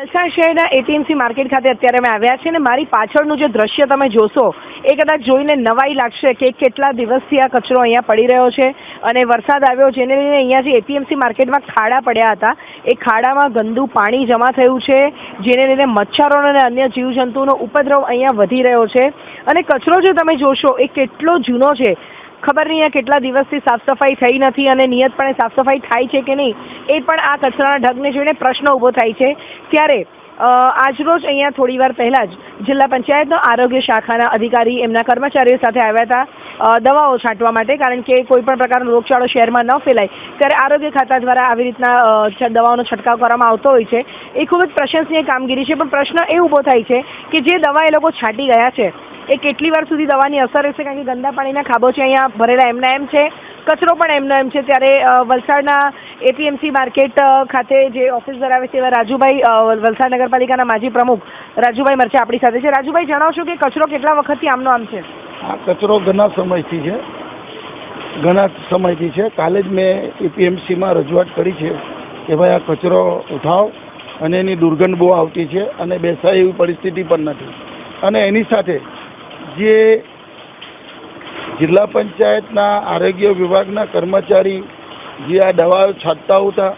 વલસાડ શહેરના એટીએમસી માર્કેટ ખાતે અત્યારે અમે આવ્યા છે અને મારી પાછળનું જે દ્રશ્ય તમે જોશો, એ કદાચ જોઈને નવાઈ લાગશે કે કેટલા દિવસથી આ કચરો અહીંયા પડી રહ્યો છે અને વરસાદ આવ્યો, જેને લઈને અહીંયા જે એપીએમસી માર્કેટમાં ખાડા પડ્યા હતા, એ ખાડામાં ગંદુ પાણી જમા થયું છે, જેને લઈને મચ્છરો અને અન્ય જીવજંતુઓનો ઉપદ્રવ અહીંયા વધી રહ્યો છે. અને કચરો જે તમે જોશો, એ કેટલો જૂનો છે. ખબર નહીં આ કેટલા દિવસથી સાફ સફાઈ થઈ નથી અને નિયતપણે સાફ સફાઈ થાય છે કે નહીં, એ પણ આ કચરાના ઢગને જોઈને પ્રશ્ન ઊભો થાય છે. ત્યારે આજરોજ અહીંયા થોડી વાર પહેલાં જ જિલ્લા પંચાયતનો આરોગ્ય શાખાના અધિકારી એમના કર્મચારીઓ સાથે આવ્યા હતા. દવાઓ છાંટવા માટે, કારણ કે કોઈ પણ પ્રકારનો રોગચાળો શહેરમાં ન ફેલાય. ત્યારે આરોગ્ય ખાતા દ્વારા આવી રીતના દવાઓનો છંટકાવ કરવામાં આવતો હોય છે. એ ખૂબ જ પ્રશંસનીય કામગીરી છે. પણ પ્રશ્ન એ ઊભો થાય છે કે જે દવા એ લોકો છાંટી ગયા છે, એ કેટલી વાર સુધી દવાની અસર રહેશે? કારણ કે ગંદા પાણીના ખાબોચિયા અહીંયા ભરેલા એમના એમ છે, કચરો પણ એમનો એમ છે. ત્યારે વલસાડના એપીએમસી માર્કેટ ખાતે જે ઓફિસ ધરાવે છે એવા રાજુભાઈ વલસાડ નગરપાલિકાના માજી પ્રમુખ રાજુભાઈ મરચા આપણી સાથે છે. રાજુભાઈ, જણાવશો કે કચરો કેટલા વખતથી આમનો આમ છે? આ કચરો ઘણા સમયથી છે. ઘણા સમયથી છે. કાલે જ મેં એપીએમસીમાં રજૂઆત કરી છે કે ભાઈ આ કચરો ઉઠાવ અને એની દુર્ગંધ બહુ આવતી છે અને બેસાય એવી પરિસ્થિતિ પણ નથી. અને એની સાથે જે જિલ્લા પંચાયતના આરોગ્ય વિભાગના કર્મચારી જે આ દવાઓ છાંટતા હોતા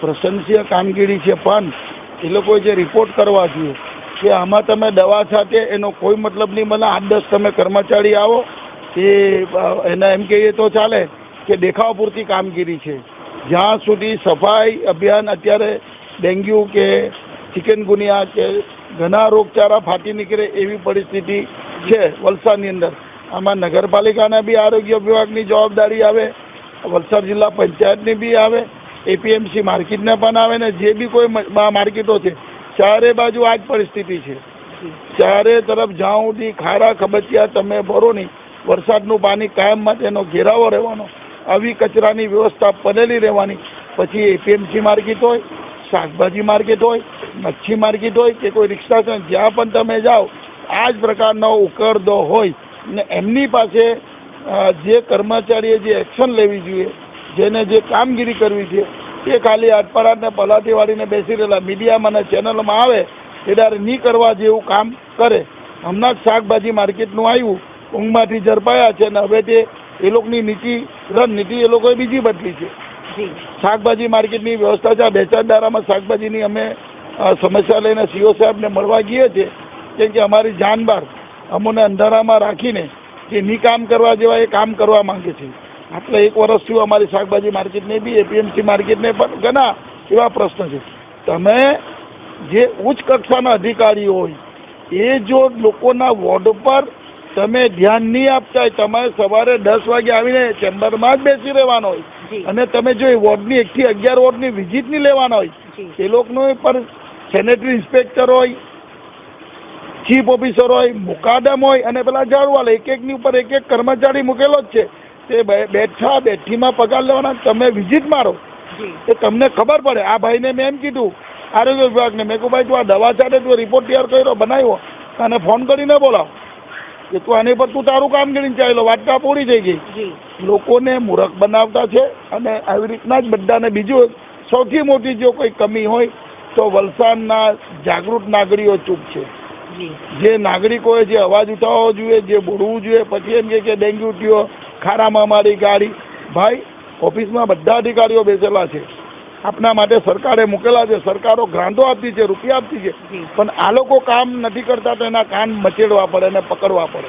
પ્રશંસીય કામગીરી છે, પણ એ લોકોએ જે રિપોર્ટ કરવા જોઈએ કે આમાં તમે દવા છાંટે એનો કોઈ મતલબ નહીં, મને આઠ દસ તમે કર્મચારી આવો એ એના એમ કહીએ તો ચાલે કે દેખાવ પૂરતી કામગીરી છે. જ્યાં સુધી સફાઈ અભિયાન અત્યારે ડેન્ગ્યુ કે ચિકનગુનિયા કે ઘણા રોગચાળા ફાટી નીકળે એવી પરિસ્થિતિ છે વલસાડની અંદર. આમાં નગરપાલિકાના બી આરોગ્ય વિભાગની જવાબદારી આવે વલસાડ જિલ્લા પંચાયતની બી આવે એપીએમસી માર્કેટને પણ આવે ને જે બી કોઈ માર્કેટો છે, ચારે બાજુ આ જ પરિસ્થિતિ છે. ચારે તરફ જ્યાં સુધી ખારા ખબચિયા તમે ભરો નહીં, વરસાદનું પાણી કાયમ માટેનો ઘેરાવો રહેવાનો, આવી કચરાની વ્યવસ્થા પડેલી રહેવાની, પછી એપીએમસી માર્કેટ હોય, શાકભાજી માર્કેટ હોય, મચ્છી માર્કેટ હોય કે કોઈ રિક્ષા જ્યાં પણ તમે જાઓ, આ જ પ્રકારનો ઉકરદો હોય ને એમની પાસે જે કર્મચારીએ જે એક્શન લેવી જોઈએ જેને જે કામગીરી કરવી છે એ ખાલી અટપરાને પલાટી વાળીને બેસી રહેલા મીડિયામાં અને ચેનલમાં આવે એ ડાયરેક્ટ નહીં કરવા જેવું કામ કરે. હમણાં જ શાકભાજી માર્કેટનું આવ્યું ઊંઘમાંથી ઝડપાયા છે અને હવે તે એ લોકોની નીતિ રણનીતિ એ લોકોએ બીજી બદલી છે. શાકભાજી માર્કેટની વ્યવસ્થા છે આ શાકભાજીની અમે સમસ્યા લઈને સીઓ સાહેબને મળવા ગઈએ છીએ કેમ કે અમારી જાનબાર અમોને અંધારામાં રાખીને જે નિકામ કરવા જેવા એ કામ કરવા માંગે છે. આટલા એક વર્ષ થયું અમારી શાકભાજી માર્કેટને બી એપીએમસી માર્કેટને પણ ઘણા એવા પ્રશ્ન છે. તમે જે ઉચ્ચ કક્ષાના અધિકારી હોય એ જો લોકોના વોર્ડ પર તમે ધ્યાન નહીં આપતા હોય તમારે સવારે દસ વાગે આવીને ચેમ્બરમાં જ બેસી રહેવાનો હોય. અને તમે જો એ વોર્ડની એકથી અગિયાર વોર્ડની વિઝિટ નહીં લેવાના હોય એ લોકોનો પણ સેનેટરી ઇન્સ્પેક્ટર હોય ચીફ ઓફિસર હોય મુકાદમ હોય અને પેલા ઝાડવાલા એક એકની ઉપર એક એક કર્મચારી મૂકેલો જ છે. તે બે- બેઠા બેઠીમાં પગાર લેવાના તમે વિઝિટ મારો. એ તમને ખબર પડે. આ ભાઈને મેં એમ કીધું આરોગ્ય વિભાગને. મેં કહું ભાઈ તું આ દવા ચાલે તું રિપોર્ટ તૈયાર કર્યો બનાવ્યો. અને ફોન કરીને બોલાવ. કે તું આની પર તું તારું કામ કરીને ચાલ્યો. વાટકા પૂરી થઈ ગઈ. લોકોને મૂર્ખ બનાવતા છે અને આવી રીતના જ બધાને બીજું સૌથી મોટી જો કોઈ કમી હોય તો વલસાડના જાગૃત નાગરિકો ચૂપ છે. જી નાગરિકોએ જે અવાજ ઉઠાવવો જોઈએ જે બોલવું જોઈએ પછી એમ કે ડેન્ગ્યુ થયો ખારામાં મારી ગાડી ભાઈ ઓફિસમાં બધા અધિકારીઓ બેસેલા છે. આપના માટે સરકારે મૂકેલા છે. સરકારો ગ્રાન્ટો આપતી છે રૂપિયા આપતી છે. પણ આ લોકો કામ નથી કરતા તો એના કાન મચેડવા પડે અને પકડવા પડે.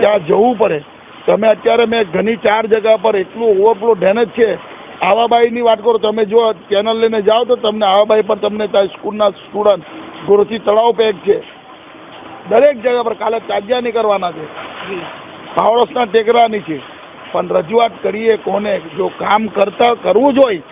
ત્યાં જવું પડે. તમે અત્યારે મેં ઘણી ચાર જગા પર એટલું ઓવરફ્લો ડેમેજ છે. આવાબાઈની વાત કરો તમે જો ચેનલ લઈને જાઓ તો તમને આવાબાઈ પર તમને ત્યાં સ્કૂલના સ્ટુડન્ટ ગુરુથી તળાવ પેક છે. દરેક જગ્યા પર કાલે તાજિયા નીકળવાના છે. જી. ટેકરાની છે. પણ રજૂઆત કરીએ કોને? જો કામ કરતા કરવું જોઈએ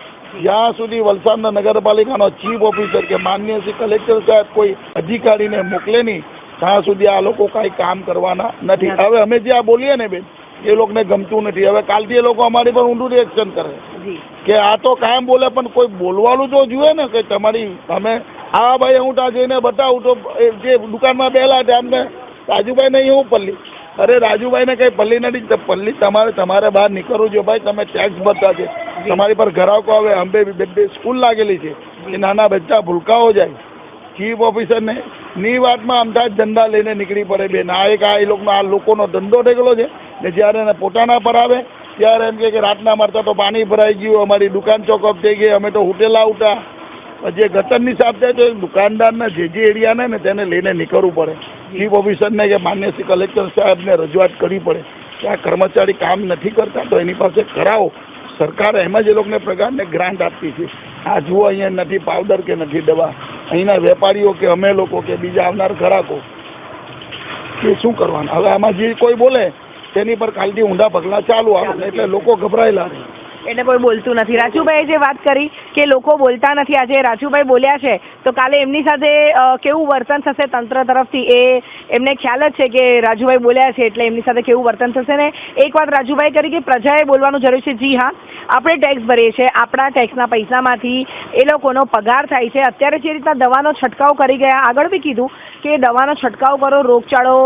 જ્યાં સુધી વલસાડના નગરપાલિકાનો ચીફ ઓફિસર કે માન્ય શ્રી કલેક્ટર સાહેબ કોઈ અધિકારીને મોકલે નહીં ત્યાં સુધી આ લોકો કાંઈ કામ કરવાના નથી. હવે અમે જે આ બોલીએ ને બેન એ લોકોને ગમતું નથી. હવે કાલથી એ લોકો અમારી પર ઊંડું રિએક્શન કરે. કે આ તો કાયમ બોલે પણ કોઈ બોલવાનું તો જોઈએ ને કે તમારી તમે આ ભાઈ હું ત્યાં જઈને બતાવું તો જે દુકાનમાં બેલા છે એમને રાજુભાઈ નહીં હું પલ્લી. અરે રાજુભાઈને કઈ પલ્લી નથી પલ્લી તમારે તમારે બહાર નીકળવું જોઈએ ભાઈ તમે ટેક્સ ભરતા છે. તમારી પર ગ્રાહકો આવે અંબે બે બે સ્કૂલ લાગેલી છે. એ નાના બચ્ચા ભૂલકાઓ જાય. ચીફ ઓફિસરને ની વાતમાં અમદાવાદ જ ધંધા લઈને નીકળી પડે બેન આ એક આ એ લોકોનો આ લોકોનો ધંધો ગયેલો છે. ને જ્યારે એને પોતાના પર આવે ત્યારે એમ કે રાતના મારતા તો પાણી ભરાઈ ગયું અમારી દુકાન ચોકઅપ થઈ ગઈ અમે તો હોટેલ આવતા. જે ગટરની સાફ થાય તો દુકાનદારના જે જે એરિયાને ને તેને લઈને નીકળવું પડે. ચીફ ઓફિસરને કે માન્ય શ્રી કલેક્ટર સાહેબને રજૂઆત કરવી પડે કે આ કર્મચારી કામ નથી કરતા તો એની પાસે કરાવો. સરકાર એમ જ એ લોકોને પ્રકારને ગ્રાન્ટ આપતી છે. આ જુઓ અહીંયા નથી પાવડર કે નથી દવા. અહીંના વેપારીઓ કે અમે લોકો કે બીજા આવનાર ગ્રાહકો કે શું કરવાનું? હવે આમાં જે કોઈ બોલે તેની પર કાલથી ઊંધા પગલાં ચાલુ આવે એટલે લોકો ગભરાયેલા રહે. એટલે કોઈ બોલતું નથી. રાજુભાઈએ જે વાત કરી કે લોકો બોલતા નથી આજે, રાજુભાઈ બોલ્યા છે, તો કાલે એમની સાથે કેવું વર્તન થશે તંત્ર તરફથી એ એમને ખ્યાલ જ છે કે રાજુભાઈ બોલ્યા છે એટલે એમની સાથે કેવું વર્તન થશે ને? એક વાત રાજુભાઈ કરી કે પ્રજાએ બોલવાનું જરૂર છે. જી હા, આપણે ટેક્સ ભરીએ છીએ, આપણા ટેક્સના પૈસામાંથી એ લોકોનો પગાર થાય છે. અત્યારે જે રીતના દવાનો છંટકાવ કરી ગયા, આગળ બી કીધું કે દવાનો છંટકાવ કરો, રોગચાળો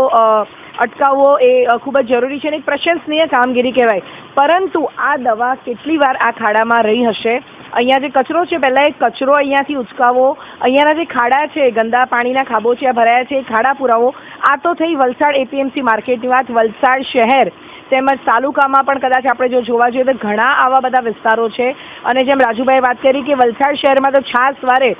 અટકાવવો એ ખૂબ જ જરૂરી છે અને એક પ્રશંસનીય કામગીરી કહેવાય. પરંતુ આ દવા કેટલી વાર આ ખાડામાં રહી હશે? અહીંયા જે કચરો છે, પહેલાં એ કચરો અહીંયાથી ઉચકાવો. અહીંયાના જે ખાડા છે, ગંદા પાણીના ખાબોચિયા ભરાયા છે, એ ખાડા પુરાવો. આ તો થઈ વલસાડ એપીએમસી માર્કેટની વાત. વલસાડ શહેર તેમજ તાલુકામાં પણ કદાચ આપણે જો જોવા જોઈએ તો ઘણા આવા બધા વિસ્તારો છે. અને જેમ રાજુભાઈએ વાત કરી કે વલસાડ શહેરમાં તો છાસ વારે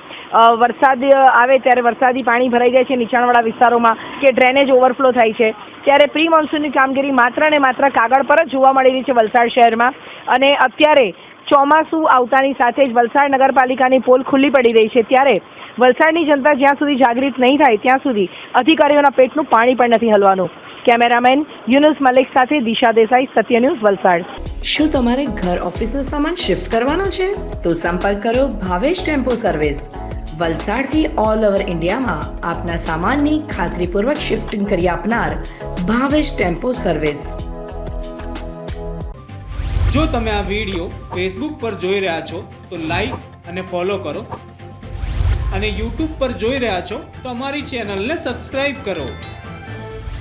વરસાદ આવે ત્યારે વરસાદી પાણી ભરાઈ જાય છે નીચાણવાળા વિસ્તારોમાં કે ડ્રેનેજ ઓવરફ્લો થાય છે. ત્યારે પ્રી મોન્સૂનની કામગીરી માત્ર ને માત્ર કાગળ પર જ જોવા મળી રહી છે વલસાડ શહેરમાં. અને અત્યારે ચોમાસું આવતાની સાથે જ વલસાડ નગરપાલિકાની પોલ ખુલ્લી પડી રહી છે. ત્યારે વલસાડની જનતા જ્યાં સુધી જાગૃત નહીં થાય ત્યાં સુધી અધિકારીઓના પેટનું પાણી પણ નથી હલવાનું. કેમેરામેન યુનુસ મલિક સાથે દિશા દેસાઈ સત્ય ન્યૂઝ વલસાડ. શું તમારે ઘર ઓફિસનો સામાન શિફ્ટ કરવાનો છે? તો સંપર્ક કરો ભાવેશ ટેમ્પો સર્વિસ. વલસાડથી ઓલ ઓવર ઇન્ડિયામાં આપના સામાનની ખાતરીપૂર્વક શિફ્ટિંગ કરી આપનાર ભાવેશ ટેમ્પો સર્વિસ. જો તમે આ વીડિયો ફેસબુક પર જોઈ રહ્યા છો તો લાઈક અને ફોલો કરો. અને યુટ્યુબ પર જોઈ રહ્યા છો તો અમારી ચેનલને સબસ્ક્રાઇબ કરો.